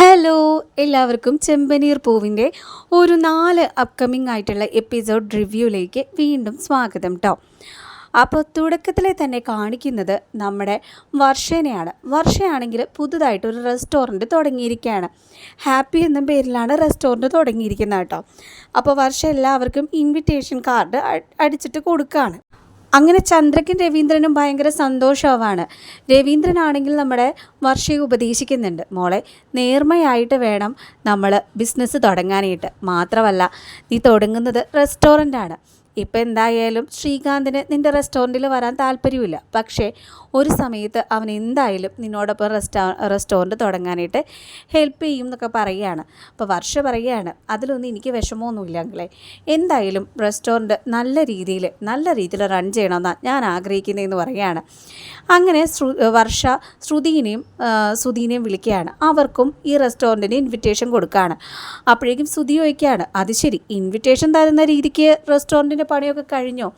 Hello എല്ലാവർക്കും ചെമ്പനീർ പൂവിന്റെ ഒരു നാല് അപ്കമിങ് ആയിട്ടുള്ള എപ്പിസോഡ് റിവ്യൂയിലേക്ക് വീണ്ടും സ്വാഗതം കേട്ടോ അപ്പോൾ തുടക്കത്തിലെ തന്നെ കാണിക്കുന്നത് നമ്മുടെ വർഷേനെയാണ്. വർഷയാണെങ്കിൽ പുതുതായിട്ട് ഒരു റെസ്റ്റോറന്റ് തുടങ്ങിയിരിക്കുകയാണ്. ഹാപ്പി എന്ന പേരിലാണ് റെസ്റ്റോറന്റ് തുടങ്ങിയിരിക്കുന്നത് കേട്ടോ അപ്പോൾ വർഷ എല്ലാവർക്കും ഇൻവിറ്റേഷൻ കാർഡ് അടിച്ചിട്ട് കൊടുക്കുകയാണ്. അങ്ങനെ ചന്ദ്രയ്ക്കും രവീന്ദ്രനും ഭയങ്കര സന്തോഷമാണ് രവീന്ദ്രനാണെങ്കിൽ നമ്മുടെ വർഷയെ ഉപദേശിക്കുന്നുണ്ട്. മോളെ നേർമയായിട്ട് വേണം നമ്മൾ ബിസിനസ് തുടങ്ങാനായിട്ട്. മാത്രമല്ല നീ തുടങ്ങുന്നത് റെസ്റ്റോറന്റാണ് ഇപ്പം എന്തായാലും ശ്രീകാന്തിന് നിന്റെ റെസ്റ്റോറന്റിൽ വരാൻ താല്പര്യമില്ല. പക്ഷേ ഒരു സമയത്ത് അവൻ എന്തായാലും നിന്നോടൊപ്പം റെസ്റ്റോ റെസ്റ്റോറന്റ് തുടങ്ങാനായിട്ട് ഹെൽപ്പ് ചെയ്യും എന്നൊക്കെ പറയുകയാണ്. അപ്പോൾ വർഷ പറയുകയാണ് അതിലൊന്നും എനിക്ക് വിഷമമൊന്നുമില്ല അങ്ങളെ എന്തായാലും റെസ്റ്റോറന്റ് നല്ല രീതിയിൽ നല്ല രീതിയിൽ റൺ ചെയ്യണമെന്നാണ് ഞാൻ ആഗ്രഹിക്കുന്നതെന്ന് പറയുകയാണ്. അങ്ങനെ വർഷ ശ്രുതിനെയും സുധീനെയും വിളിക്കുകയാണ്. അവർക്കും ഈ റെസ്റ്റോറന്റിന് ഇൻവിറ്റേഷൻ കൊടുക്കുകയാണ്. അപ്പോഴേക്കും ശ്രുതി ചോദിക്കുകയാണ് അത് ശരി ഇൻവിറ്റേഷൻ തരുന്ന രീതിക്ക് റെസ്റ്റോറന്റിന്റെ പണിയൊക്കെ കഴിഞ്ഞോ?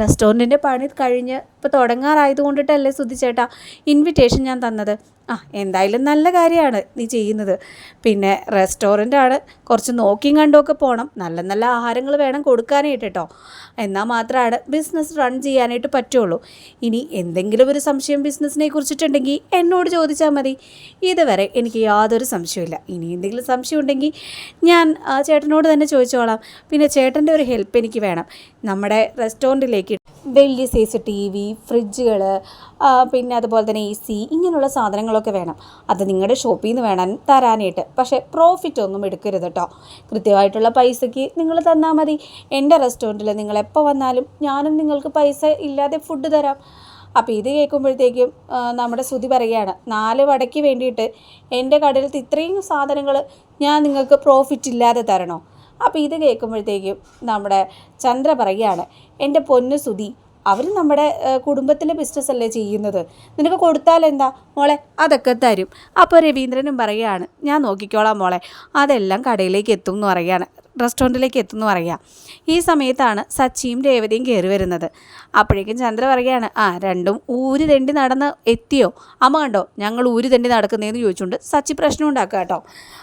റെസ്റ്റോറന്റിന്റെ പണി കഴിഞ്ഞ് ഇപ്പോൾ തുടങ്ങാറായത് കൊണ്ടിട്ടല്ലേ സുധി ചേട്ടാ ഇൻവിറ്റേഷൻ ഞാൻ തന്നത്. ആ എന്തായാലും നല്ല കാര്യമാണ് നീ ചെയ്യുന്നത്. പിന്നെ റെസ്റ്റോറന്റ് ആണ്. കുറച്ച് നോക്കിയും കണ്ടുമൊക്കെ പോകണം നല്ല നല്ല ആഹാരങ്ങൾ വേണം കൊടുക്കാനായിട്ട് കേട്ടോ എന്നാൽ മാത്രമാണ് ബിസിനസ് റൺ ചെയ്യാനായിട്ട് പറ്റുള്ളൂ. ഇനി എന്തെങ്കിലും ഒരു സംശയം ബിസിനസ്സിനെ കുറിച്ചിട്ടുണ്ടെങ്കിൽ എന്നോട് ചോദിച്ചാൽ മതി. ഇതുവരെ എനിക്ക് യാതൊരു സംശയമില്ല ഇനി എന്തെങ്കിലും സംശയം ഉണ്ടെങ്കിൽ ഞാൻ ചേട്ടനോട് തന്നെ ചോദിച്ചോളാം. പിന്നെ ചേട്ടന്റെ ഒരു ഹെൽപ്പ് എനിക്ക് വേണം. നമ്മുടെ റെസ്റ്റോറന്റിലേക്ക് വലിയ സൈസ് ടി വി ഫ്രിഡ്ജുകൾ പിന്നെ അതുപോലെ തന്നെ എ സി ഇങ്ങനെയുള്ള സാധനങ്ങളൊക്കെ വേണം. അത് നിങ്ങളുടെ ഷോപ്പിൽ നിന്ന് വേണം തരാനായിട്ട്. പക്ഷേ പ്രോഫിറ്റ് ഒന്നും എടുക്കരുത് കേട്ടോ കൃത്യമായിട്ടുള്ള പൈസയ്ക്ക് നിങ്ങൾ തന്നാൽ മതി. എന്റെ റെസ്റ്റോറന്റിൽ നിങ്ങൾ എപ്പോൾ വന്നാലും ഞാനും നിങ്ങൾക്ക് പൈസ ഇല്ലാതെ ഫുഡ് തരാം. അപ്പോൾ ഇത് കേൾക്കുമ്പോഴത്തേക്കും നമ്മുടെ ശ്രുതി പറയുകയാണ് നാല് വടയ്ക്ക് വേണ്ടിയിട്ട് എന്റെ കടയിലത്തെ ഇത്രയും സാധനങ്ങൾ ഞാൻ നിങ്ങൾക്ക് പ്രോഫിറ്റ് ഇല്ലാതെ തരണോ? അപ്പോൾ ഇത് കേൾക്കുമ്പോഴത്തേക്കും നമ്മുടെ ചന്ദ്ര പറയുകയാണ് എന്റെ പൊന്നു സുധി അവർ നമ്മുടെ കുടുംബത്തിലെ ബിസിനസ് അല്ലേ ചെയ്യുന്നത്? നിനക്ക് കൊടുത്താൽ എന്താ? മോളെ അതൊക്കെ തരും. അപ്പോൾ രവീന്ദ്രനും പറയുകയാണ് ഞാൻ നോക്കിക്കോളാം മോളെ അതെല്ലാം കടയിലേക്ക് എത്തും എന്ന് പറയുകയാണ്. റെസ്റ്റോറന്റിലേക്ക് എത്തുന്നു പറയുക. ഈ സമയത്താണ് സച്ചിയും രേവതിയും കയറി വരുന്നത്. അപ്പോഴേക്കും ചന്ദ്ര പറയുകയാണ് ആ രണ്ടും ഊര് തെണ്ടി നടന്ന് എത്തിയോ? അമ്മ കണ്ടോ? ഞങ്ങൾ ഊര് തെണ്ടി നടക്കുന്നതെന്ന് ചോദിച്ചുകൊണ്ട് സച്ചി പ്രശ്നം ഉണ്ടാക്കുക കേട്ടോ.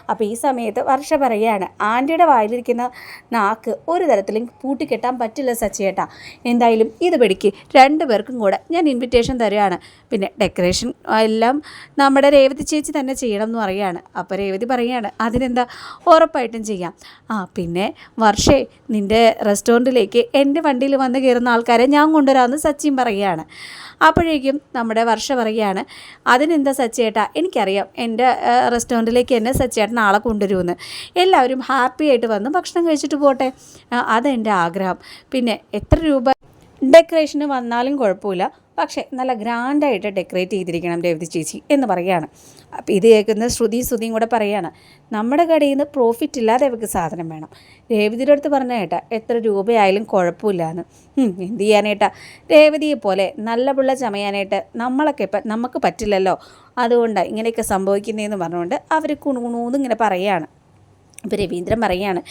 അപ്പോൾ ഈ സമയത്ത് വർഷ പറയുകയാണ് ആന്റിയുടെ വായിലിരിക്കുന്ന നാക്ക് ഒരു തരത്തിലും പൂട്ടിക്കെട്ടാൻ പറ്റില്ല സച്ചിയേട്ടാ എന്തായാലും ഇത് പിടിക്ക്. രണ്ടു പേർക്കും കൂടെ ഞാൻ ഇൻവിറ്റേഷൻ തരികയാണ്. പിന്നെ ഡെക്കറേഷൻ എല്ലാം നമ്മുടെ രേവതി ചേച്ചി തന്നെ ചെയ്യണം എന്ന് പറയുകയാണ്. അപ്പോൾ രേവതി പറയുകയാണ് അതിനെന്താ? ഉറപ്പായിട്ടും ചെയ്യാം. ആ പിന്നെ വർഷേ നിന്റെ റെസ്റ്റോറന്റിലേക്ക് എന്റെ വണ്ടിയിൽ വന്ന് കയറുന്ന ആൾക്കാരെ ഞാൻ കൊണ്ടുവരാമെന്ന് സച്ചിൻ പറയുകയാണ്. അപ്പോഴേക്കും നമ്മുടെ വർഷ പറയുകയാണ് അതിനെന്താ സച്ചേട്ടാ എനിക്കറിയാം എന്റെ റെസ്റ്റോറന്റിലേക്ക് എന്നെ സച്ചേട്ടൻ ആളെ കൊണ്ടുവരുമെന്ന്. എല്ലാവരും ഹാപ്പി ആയിട്ട് വന്ന് ഭക്ഷണം കഴിച്ചിട്ട് പോട്ടെ. അതെന്റെ ആഗ്രഹം. പിന്നെ എത്ര രൂപ ഡെക്കറേഷന് വന്നാലും കുഴപ്പമില്ല. പക്ഷേ നല്ല ഗ്രാൻഡായിട്ട് ഡെക്കറേറ്റ് ചെയ്തിരിക്കണം രവിതി ചേച്ചി എന്ന് പറയുകയാണ്. അപ്പോൾ ഇത് കേൾക്കുന്ന ശ്രുതി ശ്രുതിയും കൂടെ പറയുകയാണ് നമ്മുടെ കടയിൽ നിന്ന് പ്രോഫിറ്റ് ഇല്ലാതെ അവർക്ക് സാധനം വേണം. രേവതിയുടെ അടുത്ത് പറഞ്ഞ കേട്ടാ എത്ര രൂപയായാലും കുഴപ്പമില്ലാന്ന്. എന്ത് ചെയ്യാനേട്ടാ? രേവതിയെ പോലെ നല്ല പിള്ള ചമയാനായിട്ട് നമ്മളൊക്കെ ഇപ്പം നമുക്ക് പറ്റില്ലല്ലോ. അതുകൊണ്ടാണ് ഇങ്ങനെയൊക്കെ സംഭവിക്കുന്നതെന്ന് പറഞ്ഞുകൊണ്ട് അവർ കുണുകുണൂന്ന് ഇങ്ങനെ പറയുകയാണ്. ഇപ്പോൾ രവീന്ദ്രൻ പറയുകയാണ്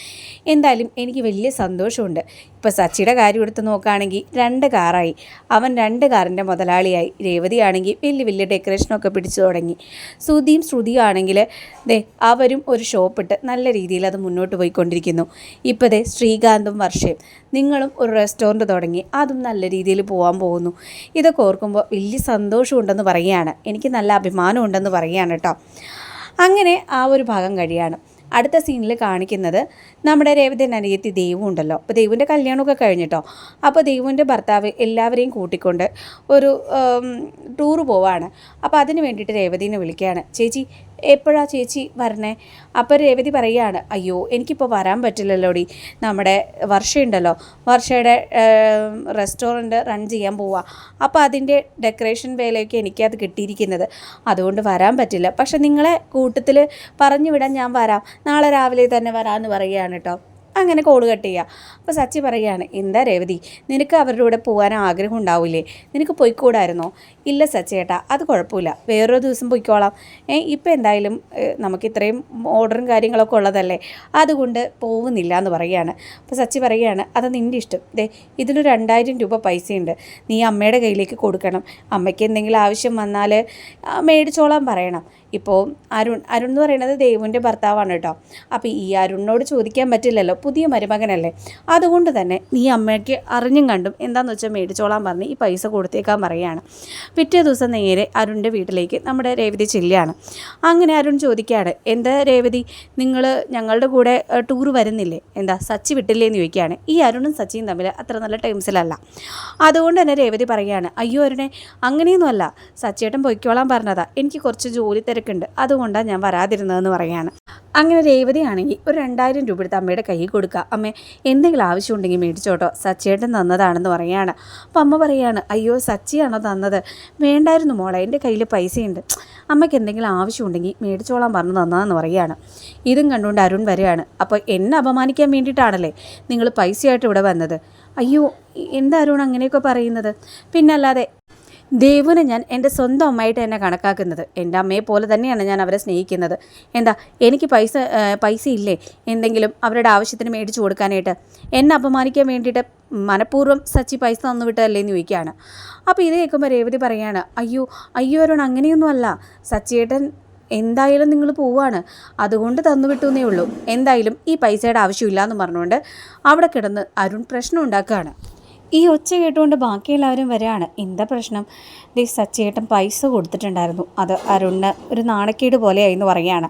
എന്തായാലും എനിക്ക് വലിയ സന്തോഷമുണ്ട്. ഇപ്പോൾ സച്ചിയുടെ കാര്യം എടുത്ത് നോക്കുകയാണെങ്കിൽ രണ്ട് കാറായി. അവൻ രണ്ട് കാറിന്റെ മുതലാളിയായി. രേവതിയാണെങ്കിൽ വലിയ വലിയ ഡെക്കറേഷനൊക്കെ പിടിച്ചു തുടങ്ങി. ശ്രുതിയും ശ്രുതിയും ആണെങ്കിൽ ദേ അവരും ഒരു ഷോപ്പിട്ട് നല്ല രീതിയിൽ അത് മുന്നോട്ട് പോയിക്കൊണ്ടിരിക്കുന്നു. ഇപ്പോൾ ദേ ശ്രീകാന്തും വർഷയും നിങ്ങളും ഒരു റെസ്റ്റോറന്റ് തുടങ്ങി. അതും നല്ല രീതിയിൽ പോകാൻ പോകുന്നു. ഇതൊക്കെ ഓർക്കുമ്പോൾ വലിയ സന്തോഷമുണ്ടെന്ന് പറയുകയാണ്. എനിക്ക് നല്ല അഭിമാനമുണ്ടെന്ന് പറയുകയാണ് കേട്ടോ. അങ്ങനെ ആ ഒരു ഭാഗം കഴിയാണ്. അടുത്ത സീനിൽ കാണിക്കുന്നത് നമ്മുടെ രേവതി അനിയത്തി ദൈവം ഉണ്ടല്ലോ. അപ്പോൾ ദൈവന്റെ കല്യാണമൊക്കെ കഴിഞ്ഞിട്ടോ? അപ്പോൾ ദൈവന്റെ ഭർത്താവ് എല്ലാവരെയും കൂട്ടിക്കൊണ്ട് ഒരു ടൂർ പോവാണ്. അപ്പോൾ അതിന് വേണ്ടിയിട്ട് രേവതിനെ വിളിക്കുകയാണ്. ചേച്ചി എപ്പോഴാണ് ചേച്ചി വരണേ? അപ്പോൾ രേവതി പറയുകയാണ് അയ്യോ എനിക്കിപ്പോൾ വരാൻ പറ്റില്ലല്ലോടി. നമ്മുടെ വർഷയുണ്ടല്ലോ വർഷയുടെ റെസ്റ്റോറന്റ് റൺ ചെയ്യാൻ പോവുക അപ്പോൾ അതിന്റെ ഡെക്കറേഷൻ വേലയൊക്കെ എനിക്കത് കിട്ടിയിരിക്കുന്നത്. അതുകൊണ്ട് വരാൻ പറ്റില്ല. പക്ഷെ നിങ്ങളെ കൂട്ടത്തിൽ പറഞ്ഞു വിടാൻ ഞാൻ വരാം. നാളെ രാവിലെ തന്നെ വരാമെന്ന് പറയുകയാണ്. കേട്ടോ അങ്ങനെ കോൾ കട്ട് ചെയ്യുക അപ്പോൾ സച്ചി പറയുകയാണ് എന്താ രേവതി നിനക്ക് അവരുടെ കൂടെ പോകാൻ ആഗ്രഹം ഉണ്ടാവില്ലേ നിനക്ക് പോയിക്കൂടായിരുന്നോ? ഇല്ല സച്ചേട്ടാ അത് കുഴപ്പമില്ല. വേറൊരു ദിവസം പോയിക്കോളാം. ഏ ഇപ്പം എന്തായാലും നമുക്ക് ഇത്രയും ഓർഡറും കാര്യങ്ങളൊക്കെ ഉള്ളതല്ലേ? അതുകൊണ്ട് പോകുന്നില്ല എന്ന് പറയുകയാണ്. അപ്പോൾ സച്ചി പറയുകയാണ് അത് നിന്റെ ഇഷ്ടം. ദേ ഇതിന് രണ്ടായിരം രൂപ പൈസയുണ്ട്. നീ അമ്മയുടെ കയ്യിലേക്ക് കൊടുക്കണം. അമ്മയ്ക്ക് എന്തെങ്കിലും ആവശ്യം വന്നാൽ മേടിച്ചോളാൻ പറയണം. ഇപ്പോൾ അരുൺ അരുൺ എന്ന് പറയുന്നത് ദേവുവിന്റെ ഭർത്താവാണ് കേട്ടോ. അപ്പോൾ ഈ അരുണിനോട് ചോദിക്കാൻ പറ്റില്ലല്ലോ പുതിയ മരുമകനല്ലേ? അതുകൊണ്ട് തന്നെ നീ അമ്മയ്ക്ക് അറിഞ്ഞും കണ്ടും എന്താണെന്ന് വെച്ചാൽ മേടിച്ചോളാൻ പറഞ്ഞ് ഈ പൈസ കൊടുത്തേക്കാൻ പറയുകയാണ്. പിറ്റേ ദിവസം നേരെ അരുണിന്റെ വീട്ടിലേക്ക് നമ്മുടെ രേവതി ചെല്ലുകയാണ്. അങ്ങനെ അരുൺ ചോദിക്കുകയാണ് എന്താ രേവതി നിങ്ങൾ ഞങ്ങളുടെ കൂടെ ടൂർ വരുന്നില്ലേ? എന്താ സച്ചി വിട്ടില്ലേ? എന്ന് ചോദിക്കുകയാണ്. ഈ അരുണും സച്ചിയും തമ്മിൽ അത്ര നല്ല ടൈംസിലല്ല. അതുകൊണ്ട് തന്നെ രേവതി പറയുകയാണ് അയ്യോ അരുണെ അങ്ങനെയൊന്നുമല്ല. സച്ചിയേട്ടൻ പൊയ്ക്കോളാൻ പറഞ്ഞതാ. എനിക്ക് കുറച്ച് ജോലി തിരക്കുണ്ട് അതുകൊണ്ടാണ് ഞാൻ വരാതിരുന്നതെന്ന് പറയുകയാണ്. അങ്ങനെ രേവതിയാണെങ്കിൽ ഒരു രണ്ടായിരം രൂപ എടുത്ത് അമ്മയുടെ കൈ കൊടുക്കുക. അമ്മ എന്തെങ്കിലും ആവശ്യമുണ്ടെങ്കിൽ മേടിച്ചോട്ടോ. സച്ചിയേട്ടൻ തന്നതാണെന്ന് പറയുകയാണ്. അപ്പം അമ്മ പറയുകയാണ് അയ്യോ സച്ചിയാണോ തന്നത്? വേണ്ടായിരുന്നു മോളെ എന്റെ കയ്യിൽ പൈസയുണ്ട്. അമ്മയ്ക്ക് എന്തെങ്കിലും ആവശ്യമുണ്ടെങ്കിൽ മേടിച്ചോളാൻ പറഞ്ഞു തന്നതെന്ന് പറയുകയാണ്. ഇതും കണ്ടുകൊണ്ട് അരുൺ വരികയാണ്. അപ്പോൾ എന്നെ അപമാനിക്കാൻ വേണ്ടിയിട്ടാണല്ലേ നിങ്ങൾ പൈസയായിട്ട് ഇവിടെ വന്നത്? അയ്യോ എന്താ അരുൺ അങ്ങനെയൊക്കെ പറയുന്നത്? പിന്നല്ലാതെ ദേവുനെ ഞാൻ എന്റെ സ്വന്തം അമ്മയായിട്ട് തന്നെ കണക്കാക്കുന്നത്. എന്റെ അമ്മയെ പോലെ തന്നെയാണ് ഞാൻ അവരെ സ്നേഹിക്കുന്നത്. എന്താ എനിക്ക് പൈസ പൈസ ഇല്ലേ? എന്തെങ്കിലും അവരുടെ ആവശ്യത്തിന് മേടിച്ചു കൊടുക്കാനായിട്ട്. എന്നെ അപമാനിക്കാൻ വേണ്ടിയിട്ട് മനഃപൂർവം സച്ചി പൈസ തന്നു വിട്ടതല്ലേ എന്ന് ചോദിക്കുകയാണ്. അപ്പോൾ ഇത് കേൾക്കുമ്പോൾ രേവതി പറയാണ് അയ്യോ അയ്യോ അരുൺ അങ്ങനെയൊന്നും അല്ല. സച്ചിയേട്ടൻ എന്തായാലും നിങ്ങൾ പോവാണ്. അതുകൊണ്ട് തന്നു വിട്ടു എന്നേ ഉള്ളൂ. എന്തായാലും ഈ പൈസയുടെ ആവശ്യമില്ല എന്ന് പറഞ്ഞുകൊണ്ട് അവിടെ കിടന്ന് അരുൺ പ്രശ്നം ഉണ്ടാക്കുകയാണ്. ഈ ഒച്ച കേട്ടുകൊണ്ട് ബാക്കി എല്ലാവരും വരികയാണ് എന്താ പ്രശ്നം? ദേ സച്ചേട്ടൻ പൈസ കൊടുത്തിട്ടുണ്ടായിരുന്നു. അത് അരുണിന് ഒരു നാണക്കേട് പോലെയായിരുന്നു പറയുകയാണ്.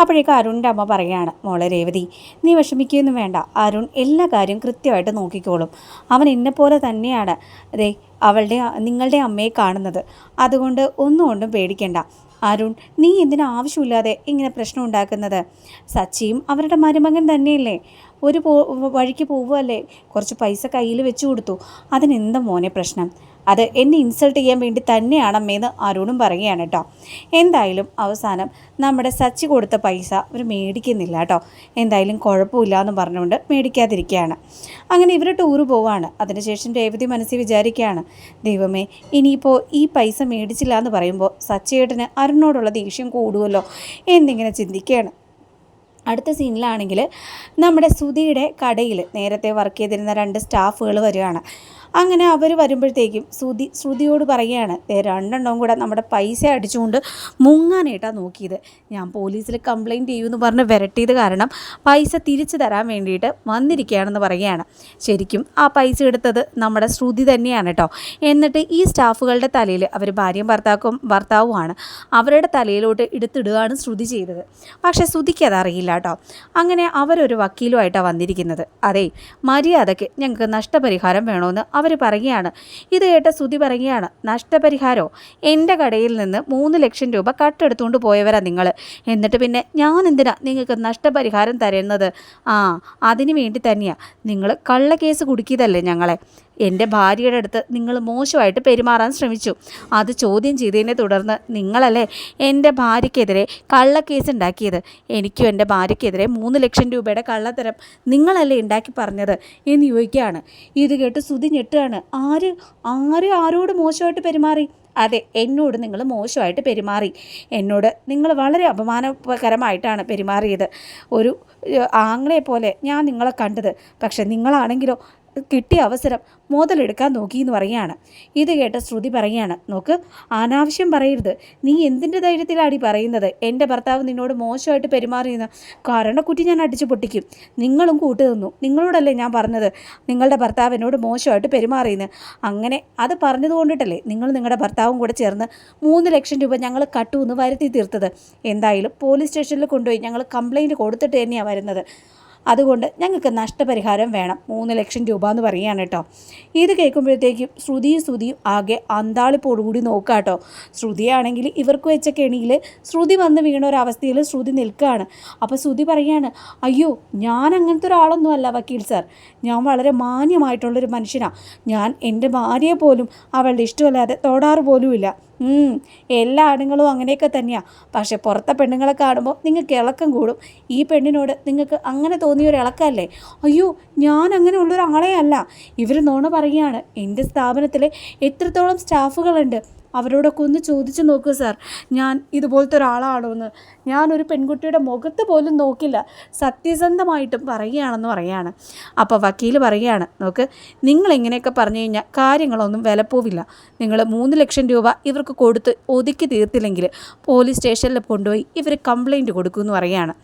അപ്പോഴേക്കും അരുണിന്റെ അമ്മ പറയുകയാണ് മോളെ രേവതി നീ വിഷമിക്കുകയൊന്നും വേണ്ട. അരുൺ എല്ലാ കാര്യവും കൃത്യമായിട്ട് നോക്കിക്കോളും. അവൻ എന്നെപ്പോലെ തന്നെയാണ്. ദേ അവളുടെ നിങ്ങളുടെ അമ്മയെ കാണുന്നത്. അതുകൊണ്ട് ഒന്നും കൊണ്ടും പേടിക്കണ്ട. അരുൺ നീ എന്തിനാവശ്യമില്ലാതെ ഇങ്ങനെ പ്രശ്നം ഉണ്ടാക്കുന്നത്? സച്ചിയും അവരുടെ മരുമകൻ തന്നെയല്ലേ? ഒരു പോ വഴിക്ക് പോവുമല്ലേ കുറച്ച് പൈസ കയ്യിൽ വെച്ച് കൊടുത്തു. അതിനെന്താ മോനെ പ്രശ്നം? അത് എന്നെ ഇൻസൾട്ട് ചെയ്യാൻ വേണ്ടി തന്നെയാണ് തന്നെയാണമ്മേന്ന് അരുണും പറയുകയാണ് കേട്ടോ. എന്തായാലും അവസാനം നമ്മുടെ സച്ചി കൊടുത്ത പൈസ അവർ മേടിക്കുന്നില്ല കേട്ടോ. എന്തായാലും കുഴപ്പമില്ല എന്ന് പറഞ്ഞുകൊണ്ട് മേടിക്കാതിരിക്കുകയാണ്. അങ്ങനെ ഇവർ ടൂറ് പോവാണ്. അതിനുശേഷം രേവതി മനസ്സിൽ വിചാരിക്കുകയാണ് ദൈവമേ ഇനിയിപ്പോൾ ഈ പൈസ മേടിച്ചില്ല എന്ന് പറയുമ്പോൾ സച്ചിയേട്ടന് അരുണോടുള്ള ദേഷ്യം കൂടുമല്ലോ എന്നിങ്ങനെ ചിന്തിക്കുകയാണ്. അടുത്ത സീനിലാണെങ്കിൽ നമ്മുടെ സുധിയുടെ കടയിൽ നേരത്തെ വർക്ക് ചെയ്തിരുന്ന രണ്ട് സ്റ്റാഫുകൾ വരികയാണ്. അങ്ങനെ അവർ വരുമ്പോഴത്തേക്കും ശ്രുതി ശ്രുതിയോട് പറയുകയാണ് "ദേ രണ്ടെണ്ണവും കൂടെ നമ്മുടെ പൈസ അടിച്ചുകൊണ്ട് മുങ്ങാനായിട്ടാണ് നോക്കിയത്. ഞാൻ പോലീസിൽ കംപ്ലയിന്റ് ചെയ്യുമെന്ന് പറഞ്ഞ് വിരട്ടിയത് കാരണം പൈസ തിരിച്ചു തരാൻ വേണ്ടിയിട്ട് വന്നിരിക്കുകയാണെന്ന് പറയുകയാണ്. ശരിക്കും ആ പൈസ എടുത്തത് നമ്മുടെ ശ്രുതി തന്നെയാണ് കേട്ടോ എന്നിട്ട് ഈ സ്റ്റാഫുകളുടെ തലയിൽ അവർ ഭാര്യയും ഭർത്താക്കും ഭർത്താവുമാണ്. അവരുടെ തലയിലോട്ട് എടുത്തിടുകയാണ് ശ്രുതി ചെയ്തത്. പക്ഷേ ശ്രുതിക്ക് അതറിയില്ല കേട്ടോ അങ്ങനെ അവരൊരു വക്കീലുമായിട്ടാണ് വന്നിരിക്കുന്നത്. അതെ മര്യാദയ്ക്ക് ഞങ്ങൾക്ക് നഷ്ടപരിഹാരം വേണമെന്ന് അവർ പറയുകയാണ്. ഇത് കേട്ട സ്തുതി പറയുകയാണ് നഷ്ടപരിഹാരോ? എന്റെ കടയിൽ നിന്ന് മൂന്ന് ലക്ഷം രൂപ കട്ടെടുത്തുകൊണ്ട് പോയവരാ നിങ്ങൾ എന്നിട്ട് പിന്നെ ഞാൻ എന്തിനാ നിങ്ങൾക്ക് നഷ്ടപരിഹാരം തരുന്നത് ആ അതിനു വേണ്ടി തന്നെയാണ് നിങ്ങൾ കള്ളക്കേസ് കുടുക്കിയതല്ലേ ഞങ്ങളെ? എന്റെ ഭാര്യയുടെ അടുത്ത് നിങ്ങൾ മോശമായിട്ട് പെരുമാറാൻ ശ്രമിച്ചു. അത് ചോദ്യം ചെയ്തതിനെ തുടർന്ന് നിങ്ങളല്ലേ എന്റെ ഭാര്യയ്ക്കെതിരെ കള്ളക്കേസ് ഉണ്ടാക്കിയത്? എനിക്കും എന്റെ ഭാര്യയ്ക്കെതിരെ മൂന്ന് ലക്ഷം രൂപയുടെ കള്ളത്തരം നിങ്ങളല്ലേ ഉണ്ടാക്കി പറഞ്ഞത് എന്ന് ചോദിക്കുകയാണ്. ഇത് കേട്ട് സുതി ഞെട്ടുകയാണ്. ആര്? ആര് ആരോട് മോശമായിട്ട് പെരുമാറി? അതെ എന്നോട് നിങ്ങൾ മോശമായിട്ട് പെരുമാറി. എന്നോട് നിങ്ങൾ വളരെ അപമാനകരമായിട്ടാണ് പെരുമാറിയത്. ഒരു ആങ്ങളെ പോലെ ഞാൻ നിങ്ങളെ കണ്ടത്. പക്ഷെ നിങ്ങളാണെങ്കിലോ കിട്ടിയ അവസരം മുതലെടുക്കാൻ നോക്കി എന്ന് പറയുകയാണ്. ഇത് കേട്ട ശ്രുതി പറയുകയാണ് നോക്ക് അനാവശ്യം പറയരുത്. നീ എന്തിന്റെ ധൈര്യത്തിലാടി പറയുന്നത്? എന്റെ ഭർത്താവ് നിന്നോട് മോശമായിട്ട് പെരുമാറിയെന്ന് കാരണക്കുറ്റി ഞാൻ അടിച്ചു പൊട്ടിക്കും. നിങ്ങളും കൂട്ടു നിന്നു. നിങ്ങളോടല്ലേ ഞാൻ പറഞ്ഞത്? നിങ്ങളുടെ ഭർത്താവ് എന്നോട് മോശമായിട്ട് പെരുമാറിയെന്ന് അങ്ങനെ അത് പറഞ്ഞത് കൊണ്ടിട്ടല്ലേ നിങ്ങൾ നിങ്ങളുടെ ഭർത്താവും കൂടെ ചേർന്ന് മൂന്ന് ലക്ഷം രൂപ ഞങ്ങൾ കട്ടുവെന്ന് വരുത്തി തീർത്തത്. എന്തായാലും പോലീസ് സ്റ്റേഷനിൽ കൊണ്ടുപോയി ഞങ്ങൾ കംപ്ലയിന്റ് കൊടുത്തിട്ട് തന്നെയാണ് വരുന്നത്. അതുകൊണ്ട് ഞങ്ങൾക്ക് നഷ്ടപരിഹാരം വേണം. മൂന്ന് ലക്ഷം രൂപ എന്ന് പറയുകയാണ് കേട്ടോ. ഇത് കേൾക്കുമ്പോഴത്തേക്കും ശ്രുതിയും ശ്രുതിയും ആകെ അന്താളിപ്പോടുകൂടി നോക്കുക കേട്ടോ. ശ്രുതിയാണെങ്കിൽ ഇവർക്ക് വെച്ച കെണിയിൽ ശ്രുതി വന്ന് വീണ ഒരവസ്ഥയിൽ ശ്രുതി നിൽക്കുകയാണ്. അപ്പോൾ ശ്രുതി പറയാണ് അയ്യോ ഞാൻ അങ്ങനത്തെ ഒരാളൊന്നും അല്ല വക്കീൽ സാർ. ഞാൻ വളരെ മാന്യമായിട്ടുള്ളൊരു മനുഷ്യനാണ് ഞാൻ എന്റെ ഭാര്യയെ പോലും അവളുടെ ഇഷ്ടമല്ലാതെ തൊടാറ് പോലുമില്ല. എല്ലാ ആണുങ്ങളും അങ്ങനെയൊക്കെ തന്നെയാണ് പക്ഷേ പുറത്തെ പെണ്ണുങ്ങളെ കാണുമ്പോൾ നിങ്ങൾക്ക് ഇളക്കം കൂടും. ഈ പെണ്ണിനോട് നിങ്ങൾക്ക് അങ്ങനെ തോന്നിയ ഒരു അയ്യോ ഞാൻ അങ്ങനെ ഉള്ളൊരാളെ അല്ല ഇവർ നോണ പറയുകയാണ് എന്റെ സ്ഥാപനത്തിൽ എത്രത്തോളം സ്റ്റാഫുകളുണ്ട്. അവരോടൊക്കെ ഒന്ന് ചോദിച്ചു നോക്കൂ സാർ. ഞാൻ ഇതുപോലത്തെ ഒരാളാണോ എന്ന് ഞാനൊരു പെൺകുട്ടിയുടെ മുഖത്ത് പോലും നോക്കില്ല. സത്യസന്ധമായിട്ടും പറയുകയാണെന്ന് പറയാണ്. അപ്പോൾ വക്കീൽ പറയുകയാണ് നോക്ക് നിങ്ങൾ ഇങ്ങനെയൊക്കെ പറഞ്ഞു കഴിഞ്ഞാൽ കാര്യങ്ങളൊന്നും വിലപ്പോവില്ല നിങ്ങൾ മൂന്ന് ലക്ഷം രൂപ ഇവർക്ക് കൊടുത്ത് ഒതുക്കി തീർത്തില്ലെങ്കിൽ പോലീസ് സ്റ്റേഷനിൽ കൊണ്ടുപോയി ഇവർ കംപ്ലൈന്റ് കൊടുക്കുമെന്ന് പറയുകയാണ്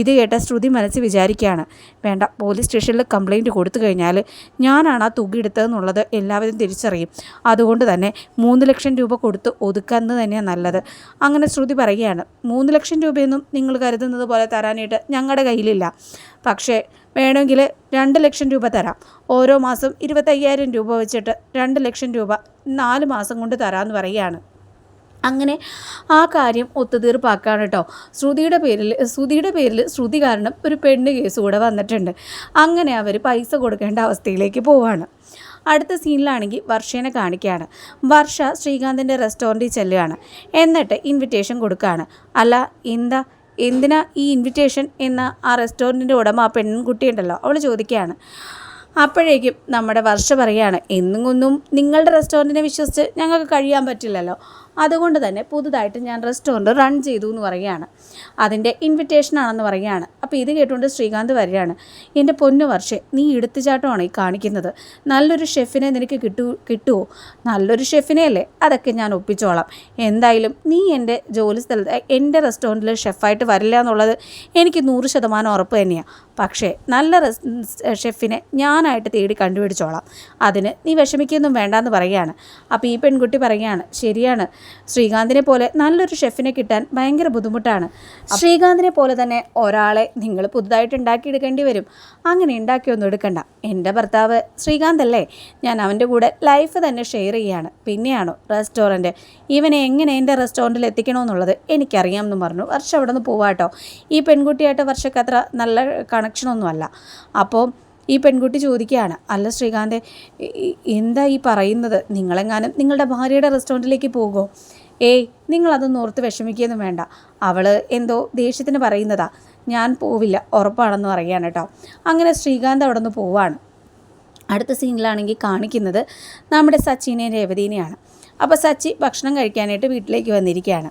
ഇത് കേട്ട ശ്രുതി മനസ്സ് വിചാരിക്കുകയാണ് വേണ്ട പോലീസ് സ്റ്റേഷനിൽ കംപ്ലൈന്റ് കൊടുത്തു കഴിഞ്ഞാൽ ഞാനാണ് ആ തുക എടുത്തതെന്നുള്ളത് എല്ലാവരും തിരിച്ചറിയും. അതുകൊണ്ട് തന്നെ മൂന്ന് ലക്ഷം രൂപ കൊടുത്ത് ഒതുക്കുന്നത് തന്നെയാണ് നല്ലത്. അങ്ങനെ ശ്രുതി പറയുകയാണ് മൂന്ന് ലക്ഷം രൂപയൊന്നും നിങ്ങൾ കരുതുന്നത് പോലെ തരാനായിട്ട് ഞങ്ങളുടെ കയ്യിലില്ല. പക്ഷേ വേണമെങ്കിൽ രണ്ട് ലക്ഷം രൂപ തരാം. ഓരോ മാസം ഇരുപത്തയ്യായിരം രൂപ വെച്ചിട്ട് രണ്ട് ലക്ഷം രൂപ നാല് മാസം കൊണ്ട് തരാമെന്ന് പറയുകയാണ്. അങ്ങനെ ആ കാര്യം ഒത്തുതീർപ്പാക്കാണ് കേട്ടോ. ശ്രുതിയുടെ പേരിൽ ശ്രുതിയുടെ പേരിൽ ശ്രുതി കാരണം ഒരു പെണ്ണ് കേസ് കൂടെ വന്നിട്ടുണ്ട്. അങ്ങനെ അവർ പൈസ കൊടുക്കേണ്ട അവസ്ഥയിലേക്ക് പോവാണ്. അടുത്ത സീനിലാണെങ്കിൽ വർഷേനെ കാണിക്കുകയാണ്. വർഷ ശ്രീകാന്തിന്റെ റെസ്റ്റോറന്റിൽ ചെല്ലുകയാണ്. എന്നിട്ട് ഇൻവിറ്റേഷൻ കൊടുക്കുകയാണ്. അല്ല എന്താ? എന്തിനാ ഈ ഇൻവിറ്റേഷൻ എന്ന ആ റെസ്റ്റോറന്റിന്റെ ഉടമ ആ പെൺകുട്ടിയുണ്ടല്ലോ അവൾ ചോദിക്കുകയാണ്. അപ്പോഴേക്കും നമ്മുടെ വർഷ പറയുകയാണ് എന്നും ഒന്നും നിങ്ങളുടെ റെസ്റ്റോറന്റിനെ വിശ്വസിച്ച് ഞങ്ങൾക്ക് കഴിയാൻ പറ്റില്ലല്ലോ. അതുകൊണ്ട് തന്നെ പുതുതായിട്ട് ഞാൻ റെസ്റ്റോറന്റ് റൺ ചെയ്തു എന്ന് പറയുകയാണ്. അതിന്റെ ഇൻവിറ്റേഷൻ ആണെന്ന് പറയുകയാണ്. അപ്പോൾ ഇത് കേട്ടുകൊണ്ട് ശ്രീകാന്ത് വരികയാണ്. എന്റെ പൊന്നു വർഷേ നീ എടുത്തുചാട്ടമാണ് ഈ കാണിക്കുന്നത്. നല്ലൊരു ഷെഫിനെ നിനക്ക് കിട്ടൂ കിട്ടുമോ നല്ലൊരു ഷെഫിനെ അല്ലേ? അതൊക്കെ ഞാൻ ഒപ്പിച്ചോളാം. എന്തായാലും നീ എന്റെ ജോലി സ്ഥലത്ത് എന്റെ റെസ്റ്റോറന്റിൽ ഷെഫായിട്ട് വരില്ല എന്നുള്ളത് എനിക്ക് നൂറ് ശതമാനം ഉറപ്പ് തന്നെയാണ് പക്ഷേ നല്ല ഷെഫിനെ ഞാനായിട്ട് തേടി കണ്ടുപിടിച്ചോളാം. അതിന് നീ വിഷമിക്കൊന്നും വേണ്ടെന്ന് പറയുകയാണ്. അപ്പോൾ ഈ പെൺകുട്ടി പറയുകയാണ് ശരിയാണ്. ശ്രീകാന്തിനെ പോലെ നല്ലൊരു ഷെഫിനെ കിട്ടാൻ ഭയങ്കര ബുദ്ധിമുട്ടാണ്. ശ്രീകാന്തിനെ പോലെ തന്നെ ഒരാളെ നിങ്ങൾ പുതുതായിട്ട് ഉണ്ടാക്കിയെടുക്കേണ്ടി വരും. അങ്ങനെ ഉണ്ടാക്കിയൊന്നും എടുക്കണ്ട. എന്റെ ഭർത്താവ് ശ്രീകാന്ത് അല്ലേ? ഞാൻ അവന്റെ കൂടെ ലൈഫ് തന്നെ ഷെയർ ചെയ്യാണ്. പിന്നെയാണോ റെസ്റ്റോറന്റ് ഇവനെ എങ്ങനെ എന്റെ റെസ്റ്റോറന്റിൽ എത്തിക്കണമെന്നുള്ളത് എനിക്കറിയാമെന്ന് പറഞ്ഞു. വർഷം അവിടെ നിന്ന് പോവാട്ടോ. ഈ പെൺകുട്ടിയായിട്ട് വർഷക്കത്ര നല്ല കണക്ഷനൊന്നുമല്ല അപ്പോൾ ഈ പെൺകുട്ടി ചോദിക്കുകയാണ് അല്ല ശ്രീകാന്ത് എന്താ ഈ പറയുന്നത്? നിങ്ങളെങ്ങാനും നിങ്ങളുടെ ഭാര്യയുടെ റെസ്റ്റോറന്റിലേക്ക് പോകുമോ ഏയ് നിങ്ങളതൊന്നും ഓർത്ത് വിഷമിക്കുകയൊന്നും വേണ്ട. അവൾ എന്തോ ദേഷ്യത്തിന് പറയുന്നതാ. ഞാൻ പോവില്ല ഉറപ്പാണെന്ന് പറയുകയാണ് കേട്ടോ. അങ്ങനെ ശ്രീകാന്ത് അവിടെ നിന്ന് പോവാണ്. അടുത്ത സീനിലാണെങ്കിൽ കാണിക്കുന്നത് നമ്മുടെ സച്ചിനെയും രേവതീനെയാണ്. അപ്പോൾ സച്ചി ഭക്ഷണം കഴിക്കാനായിട്ട് വീട്ടിലേക്ക് വന്നിരിക്കുകയാണ്.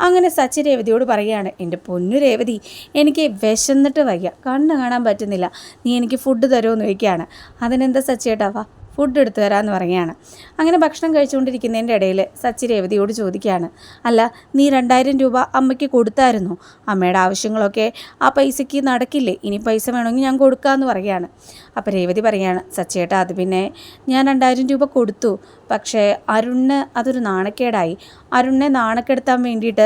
അങ്ങനെ സച്ചി രേവതിയോട് പറയുകയാണ് എന്റെ പൊന്നു രേവതി എനിക്ക് വിശന്നിട്ട് വയ്യ. കണ്ണ് കാണാൻ പറ്റുന്നില്ല. നീ എനിക്ക് ഫുഡ് തരുമോ എന്ന് ചോദിക്കുകയാണ്. അതിനെന്താ സച്ചിയേട്ടാ വാ ഫുഡ് എടുത്തു തരാമെന്ന് പറയുകയാണ്. അങ്ങനെ ഭക്ഷണം കഴിച്ചുകൊണ്ടിരിക്കുന്നതിന്റെ ഇടയിൽ സച്ചി രേവതിയോട് ചോദിക്കുകയാണ് അല്ല നീ രണ്ടായിരം രൂപ അമ്മയ്ക്ക് കൊടുത്തായിരുന്നു. അമ്മയുടെ ആവശ്യങ്ങളൊക്കെ ആ പൈസയ്ക്ക് നടക്കില്ലേ? ഇനി പൈസ വേണമെങ്കിൽ ഞാൻ കൊടുക്കാമെന്ന് പറയുകയാണ്. അപ്പോൾ രേവതി പറയുകയാണ് സച്ചേട്ടാ അത് പിന്നെ ഞാൻ രണ്ടായിരം രൂപ കൊടുത്തു. പക്ഷേ അരുണിന് അതൊരു നാണക്കേടായി. അരുണിനെ നാണക്കെടുത്താൻ വേണ്ടിയിട്ട്